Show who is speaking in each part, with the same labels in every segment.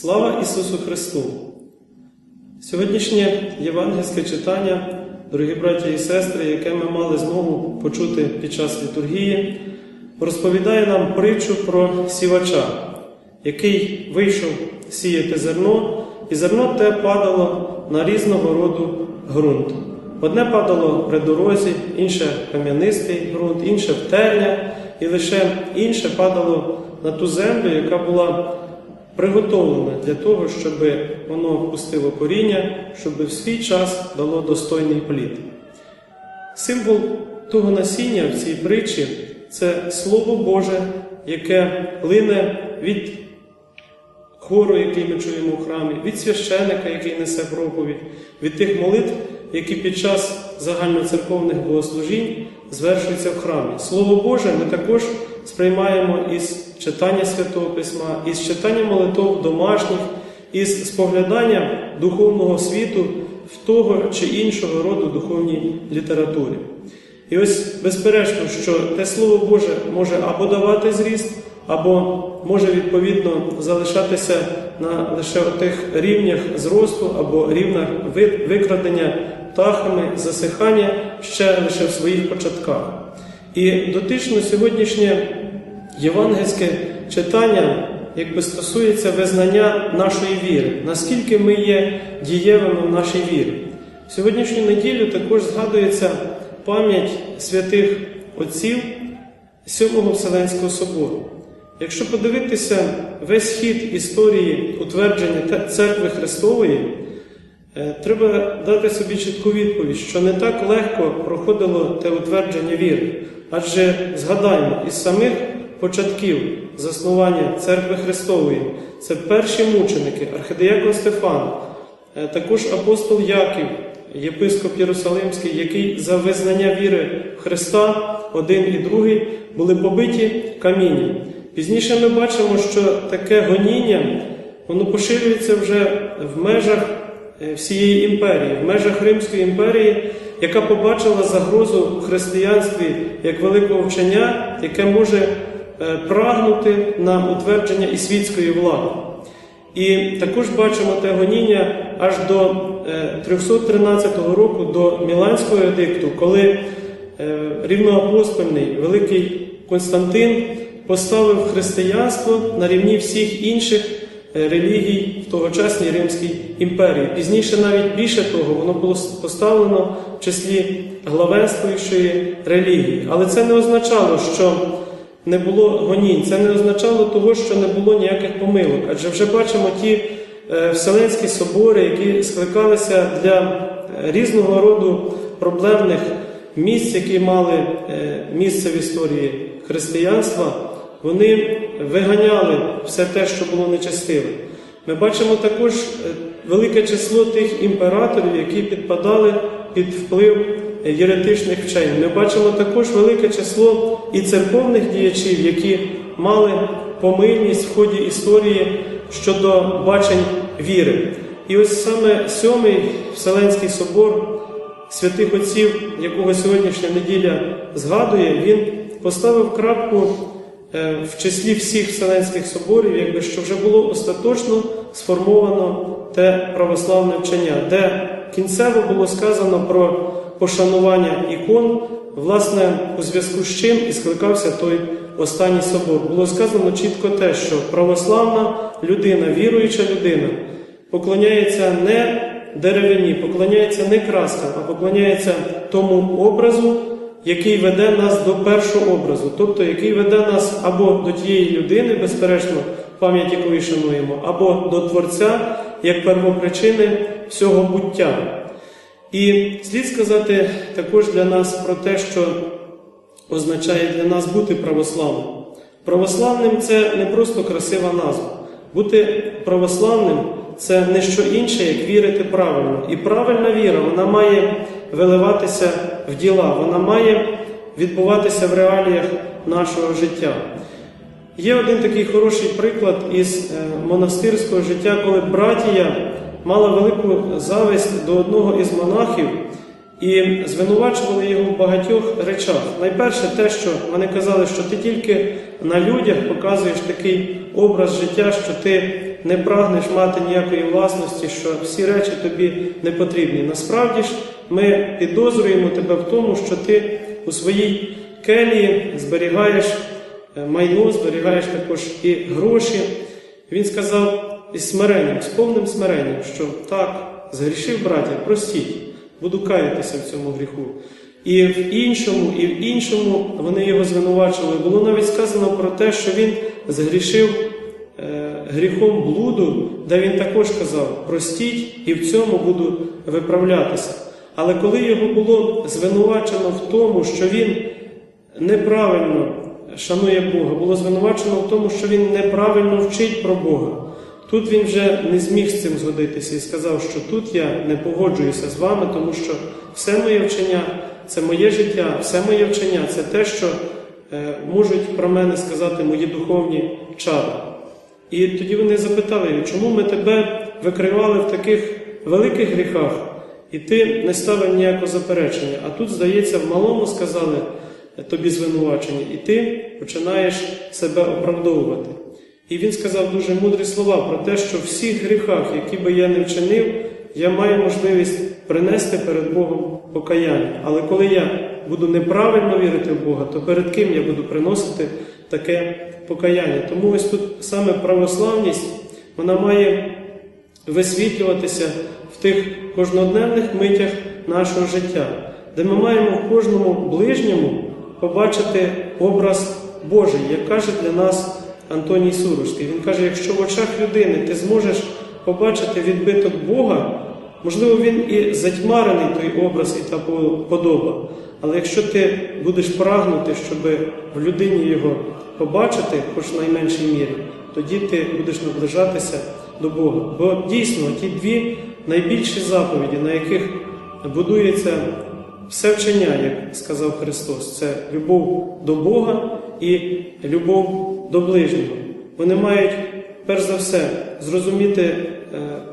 Speaker 1: Слава Ісусу Христу! Сьогоднішнє євангельське читання, дорогі браті і сестри, яке ми мали змогу почути під час літургії, розповідає нам притчу про сівача, який вийшов сіяти зерно, і зерно те падало на різного роду ґрунт. Одне падало при дорозі, інше кам'янистий ґрунт, інше в терня, і лише інше падало на ту землю, яка була приготовлене для того, щоб воно впустило коріння, щоб в свій час дало достойний плід. Символ того насіння в цій притчі це Слово Боже, яке лине від хору, який ми чуємо у храмі, від священика, який несе проповідь, від тих молитв, які під час загальноцерковних богослужінь звершуються в храмі. Слово Боже ми також сприймаємо із читання Святого Письма, із читання молитов домашніх, із споглядання духовного світу в того чи іншого роду духовній літературі. І ось безперечно, що те Слово Боже може або давати зріст, або може відповідно залишатися на лише тих рівнях зросту або рівнях викрадення птахами, засихання ще лише в своїх початках. І дотично сьогоднішнє євангельське читання якби стосується визнання нашої віри, наскільки ми є дієвими в нашій вірі. В сьогоднішню неділю також згадується пам'ять святих отців Сьомого Вселенського собору. Якщо подивитися весь хід історії утвердження церкви Христової, треба дати собі чітку відповідь, що не так легко проходило те утвердження віри. Адже згадаймо, із самих початків заснування церкви Христової це перші мученики, архидеякон Стефан, також апостол Яків, єпископ Єрусалимський, який за визнання віри в Христа, один і другий, були побиті камінням. Пізніше ми бачимо, що таке гоніння воно поширюється вже в межах всієї імперії, в межах Римської імперії, яка побачила загрозу в християнстві як великого вчення, яке може прагнути на утвердження і світської влади. І також бачимо те гоніння аж до 313 року до Міланського едикту, коли рівноапостольний великий Константин поставив християнство на рівні всіх інших релігій в тогочасній Римській імперії. Пізніше навіть більше того, воно було поставлено в числі главенствуючої релігії. Але це не означало, що не було гонінь, це не означало того, що не було ніяких помилок. Адже вже бачимо ті Вселенські собори, які скликалися для різного роду проблемних місць, які мали місце в історії християнства, вони виганяли все те, що було нечестиве. Ми бачимо також велике число тих імператорів, які підпадали під вплив єретичних вчень. Ми бачимо також велике число і церковних діячів, які мали помильність в ході історії щодо бачень віри. І ось саме сьомий Вселенський собор святих Отців, якого сьогоднішня неділя згадує, він поставив крапку в числі всіх Вселенських соборів, якби що вже було остаточно сформовано те православне вчення, де кінцево було сказано про пошанування ікон, власне, у зв'язку з чим і скликався той останній собор. Було сказано чітко те, що православна людина, віруюча людина, поклоняється не деревині, поклоняється не краскам, а поклоняється тому образу, який веде нас до першого образу, тобто який веде нас або до тієї людини, безперечно, пам'ять якої шануємо, або до Творця як первопричини всього буття. І слід сказати також для нас про те, що означає для нас бути православним. Православним це не просто красива назва. Бути православним це не що інше, як вірити правильно. І правильна віра вона має виливатися в діла, вона має відбуватися в реаліях нашого життя. Є один такий хороший приклад із монастирського життя, коли братія мала велику зависть до одного із монахів і звинувачували його в багатьох речах. Найперше, те, що вони казали, що ти тільки на людях показуєш такий образ життя, що ти не прагнеш мати ніякої власності, що всі речі тобі не потрібні. Насправді ж ми підозрюємо тебе в тому, що ти у своїй келії зберігаєш е, майно, зберігаєш також і гроші. Він сказав із смиренням, з повним смиренням, що так, згрішив браття, простіть, буду каятися в цьому гріху. І в іншому, і в іншому вони його звинувачували. Було навіть сказано про те, що він згрішив е, гріхом блуду, де він також казав: простіть, і в цьому буду виправлятися. Але коли його було звинувачено в тому, що він неправильно шанує Бога, було звинувачено в тому, що він неправильно вчить про Бога. Тут він вже не зміг з цим згодитися і сказав, що тут я не погоджуюся з вами, тому що все моє вчення це моє життя, все моє вчення це те, що е, можуть про мене сказати мої духовні чада. І тоді вони запитали чому ми тебе викривали в таких великих гріхах, і ти не ставив ніякого заперечення. А тут, здається, в малому сказали тобі звинувачення, і ти починаєш себе оправдовувати. І він сказав дуже мудрі слова про те, що в всіх гріхах, які би я не вчинив, я маю можливість принести перед Богом покаяння. Але коли я буду неправильно вірити в Бога, то перед ким я буду приносити таке покаяння? Тому ось тут саме православність вона має висвітлюватися в тих кожнодневних митях нашого життя, де ми маємо кожному ближньому побачити образ Божий, як каже для нас Антоній Сурожський. Він каже: якщо в очах людини ти зможеш побачити відбиток Бога, можливо, він і затьмарений той образ і та подоба. Але якщо ти будеш прагнути, щоб в людині його побачити, хоч в найменшій мірі, тоді ти будеш наближатися до Бога. Бо дійсно ті дві найбільші заповіді, на яких будується все вчення, як сказав Христос, це любов до Бога і любов до ближнього. Вони мають, перш за все, зрозуміти е,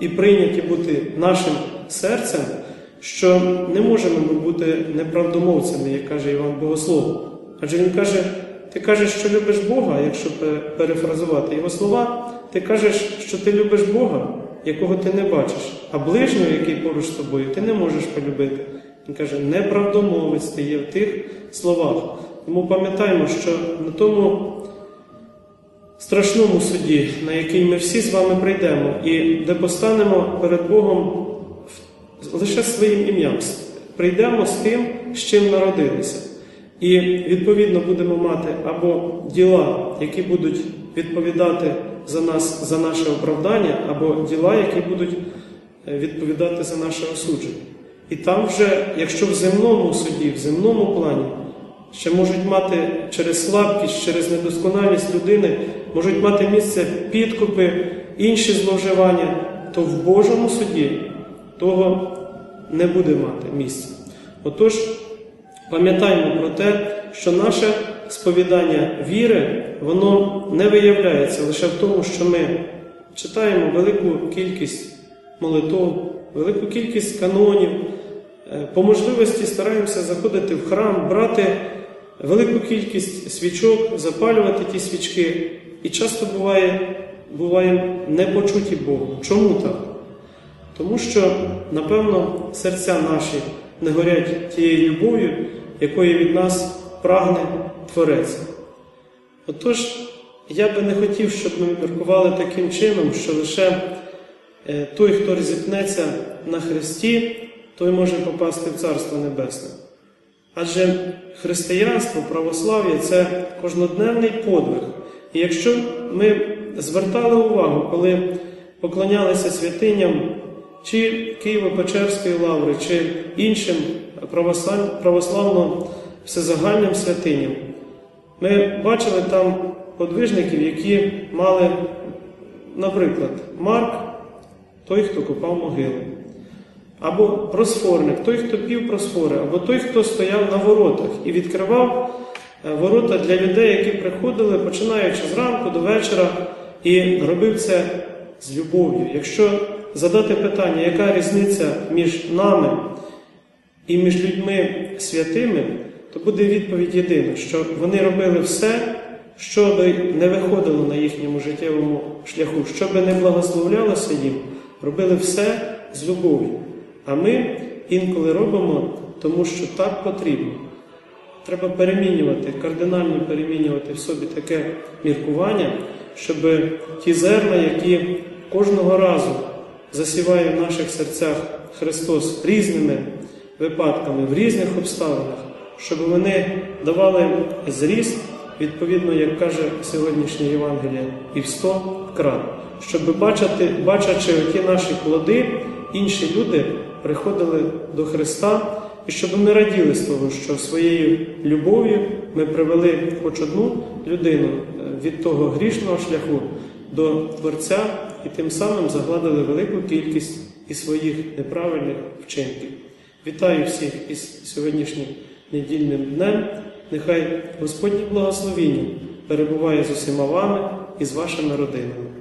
Speaker 1: і прийняті бути нашим серцем, що не можемо ми бути неправдомовцями, як каже Іван Богослов. Адже він каже, ти кажеш, що любиш Бога, якщо перефразувати його слова, ти кажеш, що ти любиш Бога, якого ти не бачиш, а ближнього, який поруч з тобою, ти не можеш полюбити. Він каже, неправдомовець ти є в тих словах. Тому пам'ятаємо, що на тому страшному суді, на який ми всі з вами прийдемо, і де постанемо перед Богом лише своїм ім'ям, прийдемо з тим, з чим народилися. І відповідно будемо мати або діла, які будуть відповідати за нас, за наше оправдання, або діла, які будуть е, відповідати за наше осудження. І там вже, якщо в земному суді, в земному плані, ще можуть мати через слабкість, через недосконалість людини, можуть мати місце підкупи, інші зловживання, то в Божому суді того не буде мати місця. Отож, пам'ятаємо про те, що наше сповідання віри, воно не виявляється лише в тому, що ми читаємо велику кількість молитов, велику кількість канонів, е, по можливості стараємося заходити в храм, брати велику кількість свічок, запалювати ті свічки. І часто буває, буває непочуті Богу. Чому так? Тому що, напевно, серця наші не горять тією любов'ю, якої від нас прагне Творець. Отож, я би не хотів, щоб ми міркували таким чином, що лише е, той, хто розіпнеться на Христі, той може попасти в Царство Небесне. Адже християнство, православ'я це кожнодневний подвиг. І якщо ми звертали увагу, коли поклонялися святиням чи Києво-Печерської лаври, чи іншим православно всезагальним святиням, ми бачили там подвижників, які мали, наприклад, Марк, той, хто копав могили. Або просфорник, той, хто пів просфори, або той, хто стояв на воротах і відкривав е, ворота для людей, які приходили, починаючи зранку до вечора, і робив це з любов'ю. Якщо задати питання, яка різниця між нами і між людьми святими, то буде відповідь єдина, що вони робили все що би не виходило на їхньому життєвому шляху, що би не благословлялося їм, робили все з любов'ю. А ми інколи робимо, тому що так потрібно. Треба перемінювати, кардинально перемінювати в собі таке міркування, щоб ті зерна, які кожного разу засіває в наших серцях Христос різними випадками, в різних обставинах, щоб вони давали зріст, відповідно, як каже сьогоднішнє Євангеліє, і в сто крат. Щоб бачити, бачачи ті наші плоди, інші люди приходили до Христа, і щоб ми раділи з того, що своєю любов'ю ми привели хоч одну людину е, від того грішного шляху до Творця і тим самим загладили велику кількість і своїх неправильних вчинків. Вітаю всіх із сьогоднішнім недільним днем. Нехай Господнє благословіння перебуває з усіма вами і з вашими родинами.